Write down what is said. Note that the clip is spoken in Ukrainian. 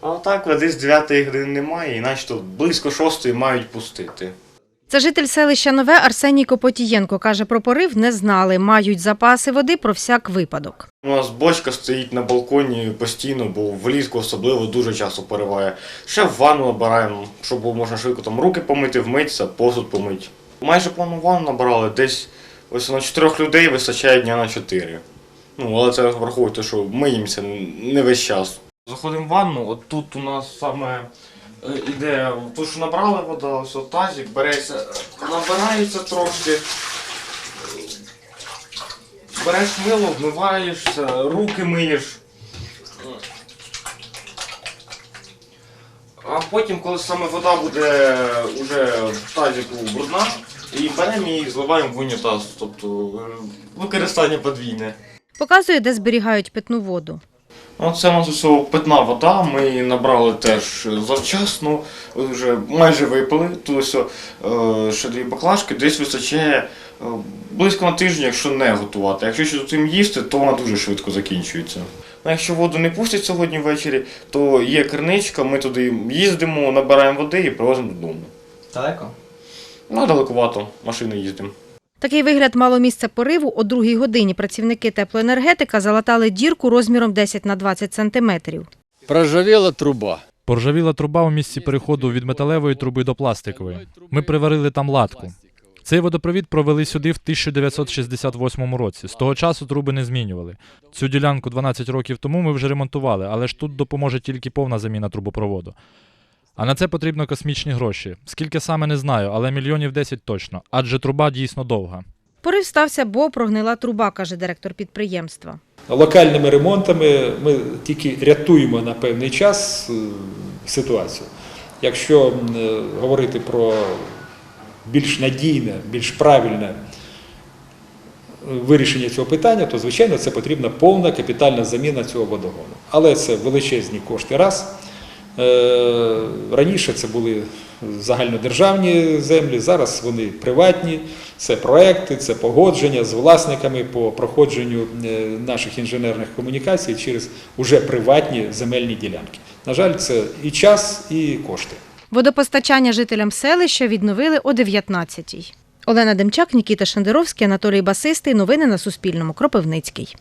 А так води з 9 години немає, іначе то близько 6 мають пустити. Це житель селища Нове Арсеній Копотієнко. Каже, про порив не знали. Мають запаси води про всяк випадок. У нас бочка стоїть на балконі постійно, бо влітку особливо дуже часто пориває. Ще в ванну набираємо, щоб можна швидко там руки помити, вмитися, посуд помити. Майже повну ванну набирали, десь ось на чотирьох людей вистачає дня на чотири. Ну, але це враховуйте, що миємося не весь час. Заходимо в ванну, от тут у нас саме е, іде, тут що набрали вода, ось от тазик, береться, набирається трошки. Береш мило, вмиваєшся, руки миєш. А потім, коли саме вода буде вже в тазику брудна, і беремо і зливаємо в унітаз, тобто е, використання подвійне. Показує, де зберігають питну воду. Ну, це у нас усе питна вода, ми її набрали теж завчасно, вже майже випили. Тут ось, е, ще дві баклажки, десь вистачає е, близько на тиждень, якщо не готувати. Якщо ще цим їсти, то вона дуже швидко закінчується. Ну, якщо воду не пустять сьогодні ввечері, то є криничка, ми туди їздимо, набираємо води і привозимо додому. Далеко? Ну, далекувато, машиною їздимо. Такий вигляд мало місце пориву. О другій годині працівники теплоенергетика залатали дірку розміром 10 на 20 сантиметрів. Проржавіла труба. Поржавіла труба у місці переходу від металевої труби до пластикової. Ми приварили там латку. Цей водопровід провели сюди в 1968 році. З того часу труби не змінювали. Цю ділянку 12 років тому ми вже ремонтували, але ж тут допоможе тільки повна заміна трубопроводу. А на це потрібно космічні гроші. Скільки саме не знаю, але мільйонів 10 точно, адже труба дійсно довга. Порив стався, бо прогнила труба, каже директор підприємства. Локальними ремонтами ми тільки рятуємо на певний час е, ситуацію. Якщо е, говорити про більш надійне, більш правильне е, вирішення цього питання, то звичайно це потрібна повна капітальна заміна цього водогону. Але це величезні кошти раз. Е, Раніше це були загальнодержавні землі, зараз вони приватні. Це проекти, це погодження з власниками по проходженню е, наших інженерних комунікацій через уже приватні земельні ділянки. На жаль, це і час, і кошти. Водопостачання жителям селища відновили о 19-й. Олена Демчак, Нікіта Шендеровський, Анатолій Басистий. Новини на Суспільному. Кропивницький.